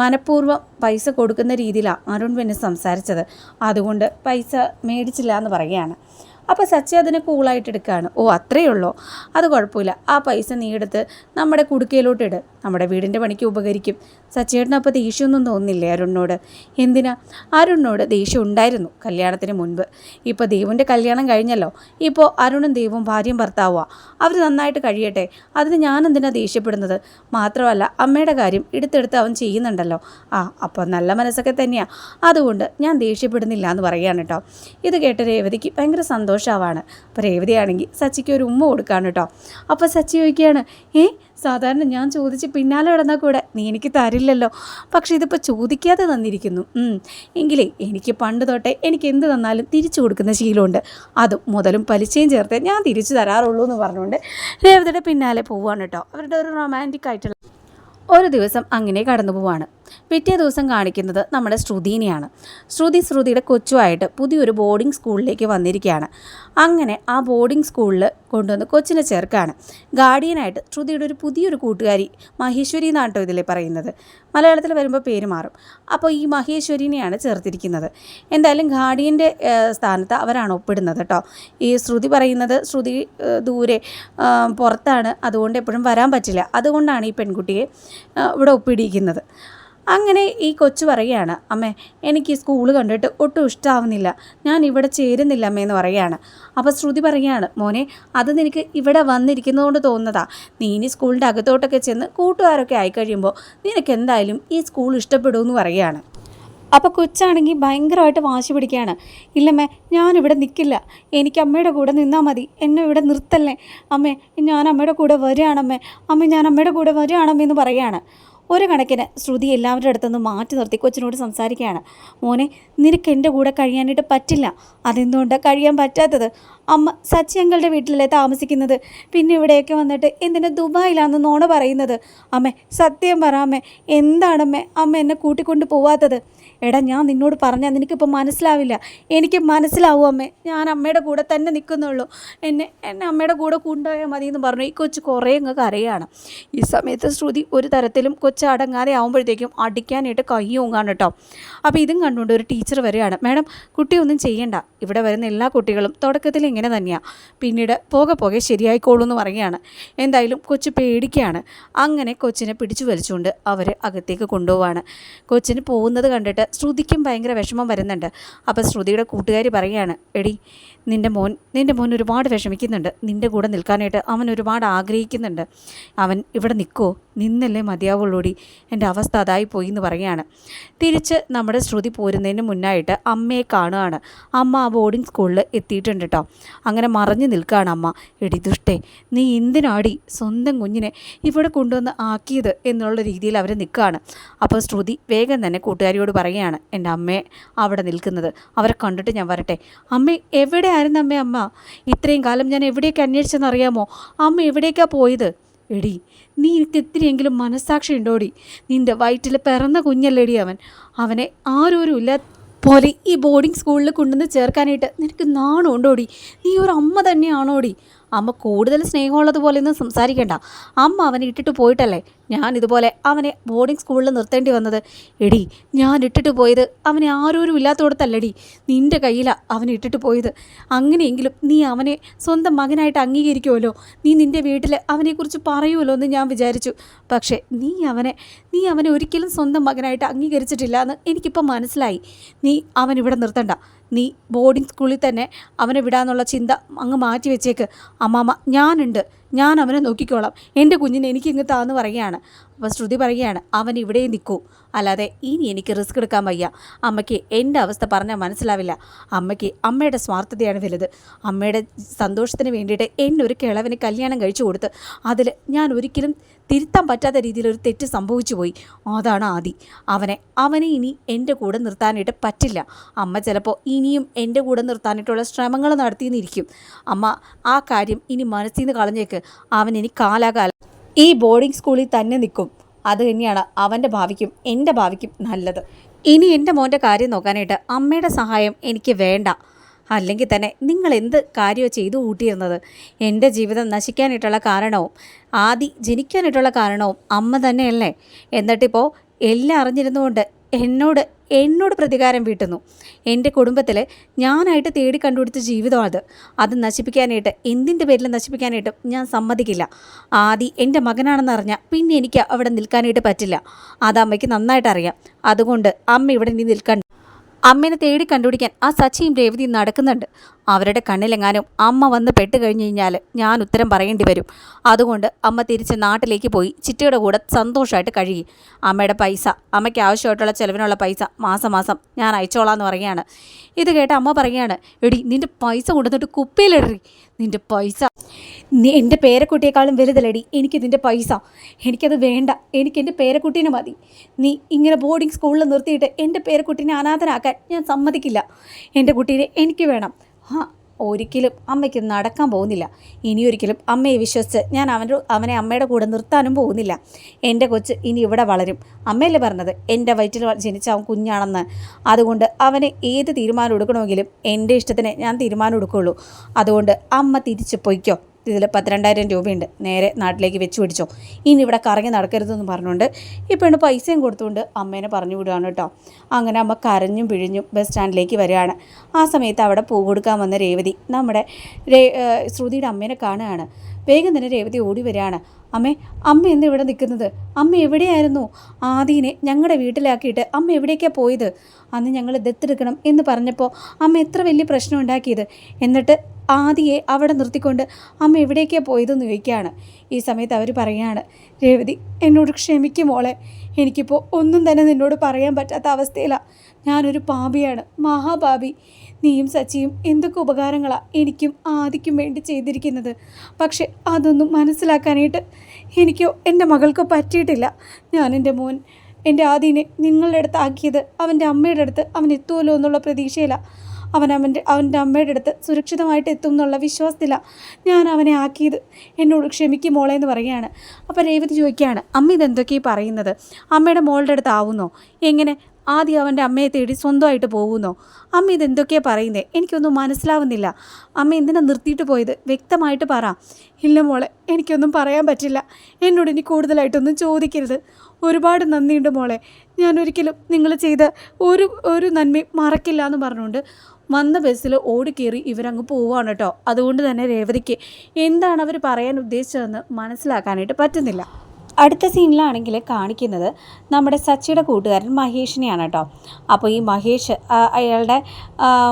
മനഃപൂർവം പൈസ കൊടുക്കുന്ന രീതിയിലാണ് അരുൺ പിന്നെ സംസാരിച്ചത്. അതുകൊണ്ട് പൈസ മേടിച്ചില്ല എന്ന് പറയുകയാണ്. അപ്പോൾ സച്ചി അതിനെ കൂളായിട്ട് എടുക്കുകയാണ്. ഓ അത്രയേ ഉള്ളൂ അത് കുഴപ്പമില്ല. ആ പൈസ നീ എടുത്ത് നമ്മുടെ കുടുക്കയിലോട്ട് ഇട്. നമ്മുടെ വീടിന്റെ പണിക്ക് ഉപകരിക്കും. സച്ചേട്ടന് അപ്പോൾ ദേഷ്യമൊന്നും തോന്നില്ലേ അരുണിനോട്? എന്തിനാ? അരുണിനോട് ദേഷ്യം ഉണ്ടായിരുന്നു കല്യാണത്തിന് മുൻപ്. ഇപ്പോൾ ദേവുന്റെ കല്യാണം കഴിഞ്ഞല്ലോ. ഇപ്പോൾ അരുണും ദേവും ഭാര്യയും ഭർത്താവുക അവർ നന്നായിട്ട് കഴിയട്ടെ. അതിന് ഞാൻ എന്തിനാ ദേഷ്യപ്പെടുന്നത്? മാത്രമല്ല അമ്മയുടെ കാര്യം എടുത്തെടുത്ത് അവൻ ചെയ്യുന്നുണ്ടല്ലോ. ആ അപ്പോൾ നല്ല മനസ്സൊക്കെ തന്നെയാണ് അതുകൊണ്ട് ഞാൻ ദേഷ്യപ്പെടുന്നില്ല എന്ന് പറയുകയാണ് കേട്ടോ. ഇത് കേട്ട രേവതിക്ക് ഭയങ്കര സന്തോഷമാവാണ് അപ്പോൾ രേവതിയാണെങ്കിൽ സച്ചിക്ക് ഒരു ഉമ്മ കൊടുക്കുകയാണ് കേട്ടോ. അപ്പോൾ സച്ചി ചോദിക്കുകയാണ് ഏ സാധാരണ ഞാൻ ചോദിച്ച് പിന്നാലെ കിടന്നാൽ കൂടെ നീ എനിക്ക് തരില്ലല്ലോ. പക്ഷെ ഇതിപ്പോൾ ചോദിക്കാതെ തന്നിരിക്കുന്നു. എങ്കിലേ എനിക്ക് പണ്ട് തൊട്ടേ എനിക്ക് എന്ത് തന്നാലും തിരിച്ചു കൊടുക്കുന്ന ശീലമുണ്ട്. അതും മുതലും പലിശയും ചേർത്ത് ഞാൻ തിരിച്ചു തരാറുള്ളൂ എന്ന് പറഞ്ഞുകൊണ്ട് രേവതിയുടെ പിന്നാലെ പോവുകയാണ് കേട്ടോ. അവരുടെ ഒരു റൊമാന്റിക് ആയിട്ടുള്ള ഒരു ദിവസം അങ്ങനെ കടന്നു പോവാണ് പിറ്റേ ദിവസം കാണിക്കുന്നത് നമ്മുടെ ശ്രുതിനെയാണ്. ശ്രുതി ശ്രുതിയുടെ കൊച്ചുമായിട്ട് പുതിയൊരു ബോർഡിംഗ് സ്കൂളിലേക്ക് വന്നിരിക്കുകയാണ്. അങ്ങനെ ആ ബോർഡിംഗ് സ്കൂളിൽ കൊണ്ടുവന്ന് കൊച്ചിനെ ചേർക്കാണ്. ഗാർഡിയനായിട്ട് ശ്രുതിയുടെ ഒരു പുതിയൊരു കൂട്ടുകാരി മഹേശ്വരി എന്നാണ് കേട്ടോ ഇതിലെ പറയുന്നത്. മലയാളത്തിൽ വരുമ്പോൾ പേര് മാറും. അപ്പോൾ ഈ മഹേശ്വരിനെയാണ് ചേർത്തിരിക്കുന്നത്. എന്തായാലും ഗാർഡിയന്റെ സ്ഥാനത്ത് അവരാണ് ഒപ്പിടുന്നത് കേട്ടോ. ഈ ശ്രുതി പറയുന്നത് ശ്രുതി ദൂരെ പുറത്താണ്. അതുകൊണ്ട് എപ്പോഴും വരാൻ പറ്റില്ല. അതുകൊണ്ടാണ് ഈ പെൺകുട്ടിയെ ഇവിടെ ഒപ്പിടിയിക്കുന്നത് അങ്ങനെ ഈ കൊച്ചു പറയുകയാണ് അമ്മേ എനിക്ക് ഈ സ്കൂൾ കണ്ടിട്ട് ഒട്ടും ഇഷ്ടമാവുന്നില്ല ഞാൻ ഇവിടെ ചേരുന്നില്ല അമ്മേന്ന് പറയുകയാണ്. അപ്പോൾ ശ്രുതി പറയുകയാണ് മോനെ അത് നിനക്ക് ഇവിടെ വന്നിരിക്കുന്നതുകൊണ്ട് തോന്നുന്നതാ. നീ ഇനി സ്കൂളിന്റെ അകത്തോട്ടൊക്കെ ചെന്ന് കൂട്ടുകാരൊക്കെ ആയിക്കഴിയുമ്പോൾ നിനക്ക് എന്തായാലും ഈ സ്കൂൾ ഇഷ്ടപ്പെടുമെന്ന് പറയുകയാണ്. അപ്പോൾ കൊച്ചാണെങ്കിൽ ഭയങ്കരമായിട്ട് വാശി പിടിക്കുകയാണ് ഇല്ലമ്മേ ഞാനിവിടെ നിൽക്കില്ല എനിക്ക് അമ്മയുടെ കൂടെ നിന്നാൽ മതി. എന്നെ ഇവിടെ നിർത്തല്ലേ? അമ്മേ ഞാൻ അമ്മയുടെ കൂടെ വരികയാണമ്മേ. അമ്മ ഞാൻ അമ്മയുടെ കൂടെ വരികയാണമ്മേ എന്ന് പറയുകയാണ്. ഒരു കണക്കിന് ശ്രുതി എല്ലാവരുടെ അടുത്തുനിന്ന് മാറ്റി നിർത്തി കൊച്ചിനോട് സംസാരിക്കുകയാണ്. മോനെ നിനക്ക് എന്റെ കൂടെ കഴിയാനായിട്ട് പറ്റില്ല. അതെന്തുകൊണ്ടാണ് കഴിയാൻ പറ്റാത്തത്? അമ്മ സച്ചി അങ്കളുടെ വീട്ടിലല്ലേ താമസിക്കുന്നത്? പിന്നെ ഇവിടെയൊക്കെ വന്നിട്ട് എന്തിനാ ദുബായിലാണെന്ന് നോണ പറയുന്നത്? അമ്മേ സത്യം പറ അമ്മേ എന്താണമ്മേ അമ്മ എന്നെ കൂട്ടിക്കൊണ്ട് പോവാത്തത്? എടാ ഞാൻ നിന്നോട് പറഞ്ഞാൽ നിനക്കിപ്പോൾ മനസ്സിലാവില്ല. എനിക്ക് മനസ്സിലാവും അമ്മേ. ഞാൻ അമ്മയുടെ കൂടെ തന്നെ നിൽക്കുന്നുള്ളൂ. എന്നെ എന്നെ അമ്മയുടെ കൂടെ കൊണ്ടുപോയാൽ മതി എന്ന് പറഞ്ഞു. ഈ കൊച്ച് കുറേ അങ്ങ് കരയാണ്. ഈ സമയത്ത് ശ്രുതി ഒരു തരത്തിലും കൊച്ച് അടങ്ങാതെ ആകുമ്പോഴത്തേക്കും അടിക്കാനായിട്ട് കൈ ഓങ്ങാണ് കേട്ടോ. അപ്പോൾ ഇതും കണ്ടുകൊണ്ട് ഒരു ടീച്ചർ വരികയാണ്. മാഡം കുട്ടിയൊന്നും ചെയ്യണ്ട. ഇവിടെ വരുന്ന എല്ലാ കുട്ടികളും തുടക്കത്തിൽ ഇങ്ങനെ തന്നെയാണ് പിന്നീട് പോകെ പോകെ ശരിയായിക്കോളൂ എന്ന് പറയുകയാണ്. എന്തായാലും കൊച്ച് പേടിക്കുകയാണ് അങ്ങനെ കൊച്ചിനെ പിടിച്ചു വലിച്ചുകൊണ്ട് അവർ അകത്തേക്ക് കൊണ്ടുപോവാണ്. കൊച്ചിന് പോകുന്നത് കണ്ടിട്ട് ശ്രുതിക്കും ഭയങ്കര വിഷമം വരുന്നുണ്ട്. അപ്പോൾ ശ്രുതിയുടെ കൂട്ടുകാരി പറയുകയാണ് എടി നിന്റെ മോൻ നിന്റെ മോൻ ഒരുപാട് വിഷമിക്കുന്നുണ്ട്. നിന്റെ കൂടെ നിൽക്കാനായിട്ട് അവൻ ഒരുപാട് ആഗ്രഹിക്കുന്നുണ്ട്. അവൻ ഇവിടെ നിൽക്കുമോ നിന്നല്ലേ മതിയാവുള്ളൂടി. എന്റെ അവസ്ഥ അതായി പോയി എന്ന് പറയുകയാണ്. തിരിച്ച് നമ്മുടെ ശ്രുതി പോരുന്നതിന് മുന്നായിട്ട് അമ്മയെ കാണുകയാണ്. അമ്മ ആ ബോർഡിംഗ് സ്കൂളിൽ എത്തിയിട്ടുണ്ട് കേട്ടോ അങ്ങനെ മറഞ്ഞു നിൽക്കുകയാണ് അമ്മ. എടി ദുഷ്ടേ നീ എന്തിനാടി സ്വന്തം കുഞ്ഞിനെ ഇവിടെ കൊണ്ടുവന്ന് ആക്കിയത്? എന്നുള്ള രീതിയിൽ അവർ നിൽക്കുകയാണ്. അപ്പോൾ ശ്രുതി വേഗം തന്നെ കൂട്ടുകാരിയോട് പറയുകയാണ് എന്റെ അമ്മയെ അവിടെ നിൽക്കുന്നത്. അവരെ കണ്ടിട്ട് ഞാൻ വരട്ടെ. അമ്മ എവിടെയായിരുന്നു അമ്മ അമ്മ? ഇത്രയും കാലം ഞാൻ എവിടെയൊക്കെ അന്വേഷിച്ചെന്നറിയാമോ അമ്മ എവിടേക്കാണ് പോയത്? എടി നീ എനിക്ക് ഇത്തിരിയെങ്കിലും മനസ്സാക്ഷി ഉണ്ടോടി? നിന്റെ വയറ്റിൽ പിറന്ന കുഞ്ഞല്ലേടി അവൻ. അവനെ ആരോരും ഇല്ല പോലെ ഈ ബോർഡിംഗ് സ്കൂളിൽ കൊണ്ടുവന്ന് ചേർക്കാനായിട്ട് നിനക്ക് നാണമുണ്ടോടി നീ ഒരു അമ്മ തന്നെയാണോടി? അമ്മ കൂടുതൽ സ്നേഹമുള്ളതുപോലെയൊന്നും സംസാരിക്കേണ്ട. അമ്മ അവനെ ഇട്ടിട്ട് പോയിട്ടല്ലേ? ഞാൻ ഇതുപോലെ അവനെ ബോർഡിംഗ് സ്കൂളിൽ നിർത്തേണ്ടി വന്നത്. എടി ഞാൻ ഇട്ടിട്ട് പോയത് അവനെ ആരോരും ഇല്ലാത്തോടത്തല്ലടി. നിന്റെ കയ്യിലാണ് അവനെ ഇട്ടിട്ട് പോയത്. അങ്ങനെയെങ്കിലും നീ അവനെ സ്വന്തം മകനായിട്ട് അംഗീകരിക്കുമല്ലോ നീ നിന്റെ വീട്ടിൽ അവനെക്കുറിച്ച് പറയുമല്ലോ എന്ന് ഞാൻ വിചാരിച്ചു. പക്ഷേ നീ അവനെ നീ അവനെ ഒരിക്കലും സ്വന്തം മകനായിട്ട് അംഗീകരിച്ചിട്ടില്ല എന്ന് എനിക്കിപ്പോൾ മനസ്സിലായി. നീ അവൻ ഇവിടെ നിർത്തണ്ട. നീ ബോർഡിംഗ് സ്കൂളിൽ തന്നെ അവനെ വിടാന്നുള്ള ചിന്ത അങ്ങ് മാറ്റി വെച്ചേക്ക്. അമ്മാമ്മ ഞാനുണ്ട്. ഞാൻ അവനെ നോക്കിക്കോളാം. എന്റെ കുഞ്ഞിനെ എനിക്ക് ഇങ്ങ് താന്ന് പറയുകയാണ്. അപ്പോൾ ശ്രുതി പറയുകയാണ് അവൻ ഇവിടെ നിൽക്കൂ അല്ലാതെ ഇനി എനിക്ക് റിസ്ക് എടുക്കാൻ വയ്യ. അമ്മയ്ക്ക് എന്റെ അവസ്ഥ പറഞ്ഞാൽ മനസ്സിലാവില്ല. അമ്മയ്ക്ക് അമ്മയുടെ സ്വാർത്ഥതയാണ് വലുത്. അമ്മയുടെ സന്തോഷത്തിന് വേണ്ടിയിട്ട് എന്നെ ഒരു കിളവിന് കല്യാണം കഴിച്ചു കൊടുത്ത് അതിൽ ഞാൻ ഒരിക്കലും തിരുത്താൻ പറ്റാത്ത രീതിയിൽ ഒരു തെറ്റ് സംഭവിച്ചു പോയി. അതാണ് ആദി. അവനെ അവനെ ഇനി എന്റെ കൂടെ നിർത്താനായിട്ട് പറ്റില്ല. അമ്മ ചിലപ്പോൾ ഇനിയും എന്റെ കൂടെ നിർത്താനായിട്ടുള്ള ശ്രമങ്ങൾ നടത്തിയെന്നിരിക്കും. അമ്മ ആ കാര്യം ഇനി മനസ്സിൽ നിന്ന് കളഞ്ഞേക്ക്. അവൻ ഇനി കാലാകാലം ഈ ബോർഡിംഗ് സ്കൂളിൽ തന്നെ നിൽക്കും. അത് തന്നെയാണ് അവന്റെ ഭാവിക്കും എന്റെ ഭാവിക്കും നല്ലത്. ഇനി എന്റെ മോന്റെ കാര്യം നോക്കാനായിട്ട് അമ്മയുടെ സഹായം എനിക്ക് വേണ്ട. അല്ലെങ്കിൽ തന്നെ നിങ്ങൾ എന്ത് കാര്യമോ ചെയ്തു കൂട്ടിയിരുന്നത്? എന്റെ ജീവിതം നശിക്കാനായിട്ടുള്ള കാരണവും ആദി ജനിക്കാനായിട്ടുള്ള കാരണവും അമ്മ തന്നെയല്ലേ? എന്നിട്ടിപ്പോൾ എല്ലാം അറിഞ്ഞിരുന്നുകൊണ്ട് എന്നോട് എന്നോട് പ്രതികാരം വീട്ടുന്നു. എന്റെ കുടുംബത്തിൽ ഞാനായിട്ട് തേടി കണ്ടുപിടിച്ച ജീവിതം അത്. അത് നശിപ്പിക്കാനായിട്ട് എന്തിന്റെ പേരിൽ നശിപ്പിക്കാനായിട്ടും ഞാൻ സമ്മതിക്കില്ല. ആദി എന്റെ മകനാണെന്ന് അറിഞ്ഞാൽ പിന്നെ എനിക്ക് അവിടെ നിൽക്കാനായിട്ട് പറ്റില്ല. അത് അമ്മയ്ക്ക് നന്നായിട്ട് അറിയാം അതുകൊണ്ട് അമ്മ ഇവിടെ നീ നിൽക്കണ്ട. അമ്മേനെ തേടി കണ്ടുപിടിക്കാൻ ആ സച്ചിയും രേവതിയും നടക്കുന്നുണ്ട്. അവരുടെ കണ്ണിലെങ്ങാനും അമ്മ വന്ന് പെട്ട് കഴിഞ്ഞ് കഴിഞ്ഞാൽ ഞാൻ ഉത്തരം പറയേണ്ടി വരും. അതുകൊണ്ട് അമ്മ തിരിച്ച് നാട്ടിലേക്ക് പോയി ചിറ്റയുടെ കൂടെ സന്തോഷമായിട്ട് കഴുകി. അമ്മയുടെ പൈസ അമ്മയ്ക്ക് ആവശ്യമായിട്ടുള്ള ചിലവിനുള്ള പൈസ മാസം മാസം ഞാൻ അയച്ചോളാം എന്ന് പറയുകയാണ്. ഇത് കേട്ട് അമ്മ പറയുകയാണ് എടി നിന്റെ പൈസ കൊണ്ടുവന്നിട്ട് കുപ്പിയിലിടറി. നിന്റെ പൈസ. നീ എന്റെ പേരക്കുട്ടിയേക്കാളും വലുതല്ലടി. എനിക്ക് നിന്റെ പൈസ. എനിക്കത് വേണ്ട. എനിക്ക് എന്റെ പേരക്കുട്ടീനെ മതി. നീ ഇങ്ങനെ ബോർഡിംഗ് സ്കൂളിൽ നിർത്തിയിട്ട് എന്റെ പേരക്കുട്ടീനെ അനാഥനാക്കാൻ ഞാൻ സമ്മതിക്കില്ല. എന്റെ കുട്ടീനെ എനിക്ക് വേണം. ഒരിക്കലും അമ്മയ്ക്ക് നടക്കാൻ പോകുന്നില്ല. ഇനിയൊരിക്കലും അമ്മയെ വിശ്വസിച്ച് ഞാൻ അവന്റെ അവനെ അമ്മയുടെ കൂടെ നിർത്താനും പോകുന്നില്ല. എന്റെ കൊച്ച് ഇനി ഇവിടെ വളരും. അമ്മയല്ലേ പറഞ്ഞത്? എന്റെ വയറ്റിൽ ജനിച്ച അവൻ കുഞ്ഞാണെന്ന്. അതുകൊണ്ട് അവന് ഏത് തീരുമാനം എടുക്കണമെങ്കിലും എന്റെ ഇഷ്ടത്തിന് ഞാൻ തീരുമാനം എടുക്കുകയുള്ളൂ അതുകൊണ്ട് അമ്മ തിരിച്ചു പൊയ്ക്കോ. ഇതിൽ പത്തിരണ്ടായിരം രൂപയുണ്ട്. നേരെ നാട്ടിലേക്ക് വെച്ച് പിടിച്ചോ. ഇനി ഇവിടെ കറങ്ങി നടക്കരുതെന്ന് പറഞ്ഞുകൊണ്ട് പെണ്ണ് പൈസയും കൊടുത്തുകൊണ്ട് അമ്മേനെ പറഞ്ഞു വിടുകയാണ് കേട്ടോ. അങ്ങനെ അമ്മ കരഞ്ഞും പിഴിഞ്ഞും ബസ് സ്റ്റാൻഡിലേക്ക് വരികയാണ്. ആ സമയത്ത് അവിടെ പൂ കൊടുക്കാൻ വന്ന രേവതി നമ്മുടെ ശ്രുതിയുടെ അമ്മേനെ കാണുകയാണ്. വേഗം തന്നെ രേവതി ഓടി വരികയാണ്. അമ്മേ അമ്മ എന്ത് ഇവിടെ നിൽക്കുന്നത്? അമ്മ എവിടെയായിരുന്നു? ആദീനെ ഞങ്ങളുടെ വീട്ടിലാക്കിയിട്ട് അമ്മ എവിടേക്കാണ് പോയത്? അന്ന് ഞങ്ങൾ ദത്തെടുക്കണം എന്ന് പറഞ്ഞപ്പോൾ അമ്മ എത്ര വലിയ പ്രശ്നം ഉണ്ടാക്കിയത്? എന്നിട്ട് ആദിയെ അവിടെ നിർത്തിക്കൊണ്ട് അമ്മ എവിടേക്കാണ് പോയതെന്ന് ചോദിക്കുകയാണ്. ഈ സമയത്ത് അവർ പറയുകയാണ് രേവതി എന്നോട് ക്ഷമിക്കും മോളെ. എനിക്കിപ്പോൾ ഒന്നും തന്നെ നിന്നോട് പറയാൻ പറ്റാത്ത അവസ്ഥയിലാണ് ഞാനൊരു പാപിയാണ് മഹാപാപി. നീയും സച്ചിയും എന്തൊക്കെ ഉപകാരങ്ങളാണ് എനിക്കും ആദിക്കും വേണ്ടി ചെയ്തിരിക്കുന്നത്? പക്ഷെ അതൊന്നും മനസ്സിലാക്കാനായിട്ട് എനിക്കോ എന്റെ മകൾക്കോ പറ്റിയിട്ടില്ല. ഞാൻ എന്റെ മോൻ എന്റെ ആദീനെ നിങ്ങളുടെ അടുത്ത് ആക്കിയത് അവന്റെ അമ്മയുടെ അടുത്ത് അവൻ എത്തുമല്ലോ എന്നുള്ള പ്രതീക്ഷയിലാണ് അവൻ അവന്റെ അവന്റെ അമ്മയുടെ അടുത്ത് സുരക്ഷിതമായിട്ട് എത്തും എന്നുള്ള വിശ്വാസത്തിലാണ് ഞാൻ അവനെ ആക്കിയത്. എന്നോട് ക്ഷമിക്കും മോളെ എന്ന് പറയുകയാണ്. അപ്പോൾ രേവതി ചോദിക്കുകയാണ് അമ്മ ഇതെന്തൊക്കെയാണ് പറയുന്നത്? അമ്മയുടെ മോളുടെ അടുത്ത് ആവുന്നോ? എങ്ങനെ? ആദ്യം അവന്റെ അമ്മയെ തേടി സ്വന്തമായിട്ട് പോകുന്നോ? അമ്മ ഇതെന്തൊക്കെയാണ് പറയുന്നത് എനിക്കൊന്നും മനസ്സിലാവുന്നില്ല. അമ്മ എന്തിനാ നിർത്തിയിട്ട് പോയത്? വ്യക്തമായിട്ട് പറ. ഇല്ല മോളെ എനിക്കൊന്നും പറയാൻ പറ്റില്ല. എന്നോട് ഇനി കൂടുതലായിട്ടൊന്നും ചോദിക്കരുത്. ഒരുപാട് നന്ദിയുണ്ട് മോളെ. ഞാൻ ഒരിക്കലും നിങ്ങൾ ചെയ്ത ഒരു ഒരു നന്മയും മറക്കില്ല എന്ന് പറഞ്ഞുകൊണ്ട് വന്ന ബസ്സിൽ ഓടിക്കേറി ഇവരങ്ങ് പോവുകയാണ് കേട്ടോ. അതുകൊണ്ട് തന്നെ രേവതിക്ക് എന്താണ് അവർ പറയാൻ ഉദ്ദേശിച്ചതെന്ന് മനസ്സിലാക്കാനായിട്ട് പറ്റുന്നില്ല. അടുത്ത സീനിലാണെങ്കിൽ കാണിക്കുന്നത് നമ്മുടെ സച്ചിയുടെ കൂട്ടുകാരൻ മഹേഷിനെയാണ് കേട്ടോ. അപ്പോൾ ഈ മഹേഷ് അയാളുടെ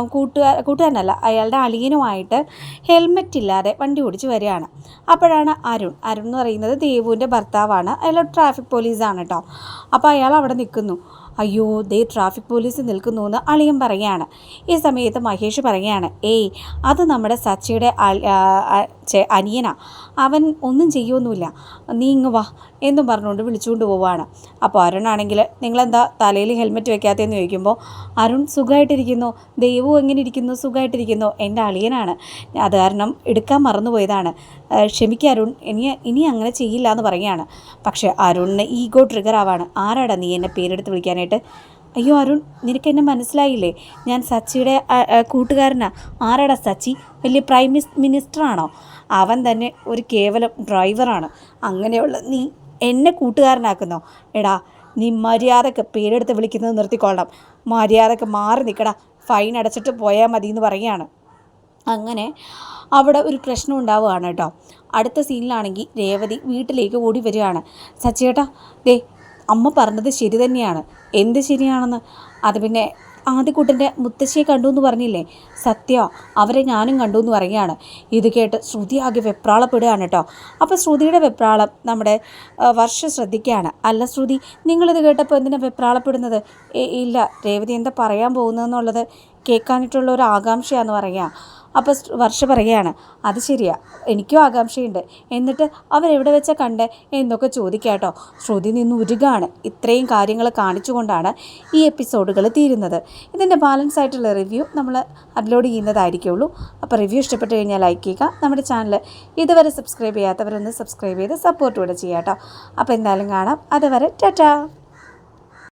കൂട്ടുകാർ കൂട്ടുകാരനല്ല അയാളുടെ അളിയനുമായിട്ട് ഹെൽമെറ്റ് ഇല്ലാതെ വണ്ടി ഓടിച്ച് വരികയാണ്. അപ്പോഴാണ് അരുൺ. അരുൺ എന്ന് പറയുന്നത് ദേവുവിന്റെ ഭർത്താവാണ്. അയാൾ ട്രാഫിക് പോലീസാണ് കേട്ടോ. അപ്പോൾ അയാൾ അവിടെ നിൽക്കുന്നു. അയ്യോ ദേ ട്രാഫിക് പോലീസ് നിൽക്കുന്നു എന്ന് അളിയൻ പറയുകയാണ്. ഈ സമയത്ത് മഹേഷ് പറയുകയാണ് ഏയ് അത് നമ്മുടെ സച്ചിയുടെ അൾ- ആ, ആ, ചെ- അനിയനാ. അവൻ ഒന്നും ചെയ്യൊന്നുമില്ല നീ ഇങ്ങ് വാ എന്നും പറഞ്ഞുകൊണ്ട് വിളിച്ചുകൊണ്ട് പോവുകയാണ്. അപ്പോൾ അരുണാണെങ്കിൽ നിങ്ങളെന്താ തലയിൽ ഹെൽമെറ്റ് വെക്കാത്തതെന്ന് ചോദിക്കുമ്പോൾ അരുൺ സുഖമായിട്ടിരിക്കുന്നു ദൈവവും എങ്ങനെ ഇരിക്കുന്നു സുഖമായിട്ടിരിക്കുന്നു എന്റെ അളിയനാണ്. അത് കാരണം എടുക്കാൻ മറന്നുപോയതാണ്. ക്ഷമിക്കുക അരുൺ ഇനി ഇനി അങ്ങനെ ചെയ്യില്ല എന്ന് പറയുകയാണ്. പക്ഷേ അരുണിന് ഈഗോ ട്രിഗർ ആവാണ്. ആരാടാ നീ എന്നെ പേരെടുത്ത് വിളിക്കാനായിട്ട്? അയ്യോ അരുൺ നിനക്ക് എന്നെ മനസ്സിലായില്ലേ? ഞാൻ സച്ചിയുടെ ആ, ആ, കൂട്ടുകാരനാ. ആരാടാ സച്ചി? വലിയ പ്രൈം മിനിസ്റ്ററാണോ? അവൻ തന്നെ ഒരു കേവലം ഡ്രൈവറാണ്. അങ്ങനെയുള്ള നീ എന്നെ കൂട്ടുകാരനാക്കുന്നോ? എടാ നീ മര്യാദയ്ക്ക് പേരെടുത്ത് വിളിക്കുന്നത് നിർത്തിക്കൊള്ളണം. മര്യാദയ്ക്ക് മാറി നിൽക്കടാ ഫൈൻ അടച്ചിട്ട് പോയാൽ മതി എന്ന് പറയുകയാണ്. അങ്ങനെ അവിടെ ഒരു പ്രശ്നം ഉണ്ടാവുകയാണ് കേട്ടോ. അടുത്ത സീനിലാണെങ്കിൽ രേവതി വീട്ടിലേക്ക് ഓടി വരികയാണ്. സച്ചേട്ടാ ദേ അമ്മ പറഞ്ഞത് ശരി തന്നെയാണ്. എന്ത് ശരിയാണെന്ന്? അത് പിന്നെ ആദ്യക്കൂട്ടന്റെ മുത്തശ്ശിയെ കണ്ടു എന്ന് പറഞ്ഞില്ലേ? സത്യ അവരെ ഞാനും കണ്ടു എന്ന് പറയുകയാണ്. ഇത് കേട്ട് ശ്രുതി ആകെ വെപ്രാളപ്പെടുകയാണ് കേട്ടോ. അപ്പോൾ ശ്രുതിയുടെ വെപ്രാളം നമ്മുടെ വർഷ ശ്രദ്ധിക്കുകയാണ്. അല്ല ശ്രുതി നിങ്ങളിത് കേട്ടപ്പോൾ എന്തിനാ വെപ്രാളപ്പെടുന്നത്? "ഏ, ഇല്ല രേവതി എന്താ പറയാൻ പോകുന്നതെന്നുള്ളത് കേൾക്കാനായിട്ടുള്ള ഒരു ആകാംക്ഷയാന്ന് പറയുക അപ്പോൾ വർഷ പറയുകയാണ് അത് ശരിയാ എനിക്കും ആകാംക്ഷയുണ്ട്. എന്നിട്ട് അവരെവിടെ വെച്ചാൽ കണ്ടേ? എന്നൊക്കെ ചോദിക്കുക ശ്രുതി നിന്ന് ഉരുകാണ് ഇത്രയും കാര്യങ്ങൾ കാണിച്ചുകൊണ്ടാണ് ഈ എപ്പിസോഡുകൾ തീരുന്നത്. ഇതിന്റെ ബാലൻസ് ആയിട്ടുള്ള റിവ്യൂ നമ്മൾ അപ്ലോഡ് ചെയ്യുന്നതായിരിക്കുള്ളൂ. അപ്പോൾ റിവ്യൂ ഇഷ്ടപ്പെട്ട് കഴിഞ്ഞാൽ ലൈക്ക് ചെയ്യുക. നമ്മുടെ ചാനൽ ഇതുവരെ സബ്സ്ക്രൈബ് ചെയ്യാത്തവരൊന്ന് സബ്സ്ക്രൈബ് ചെയ്ത് സപ്പോർട്ട് കൂടെ ചെയ്യാം കേട്ടോ അപ്പോൾ എന്തായാലും കാണാം. അതുവരെ ടാറ്റാ!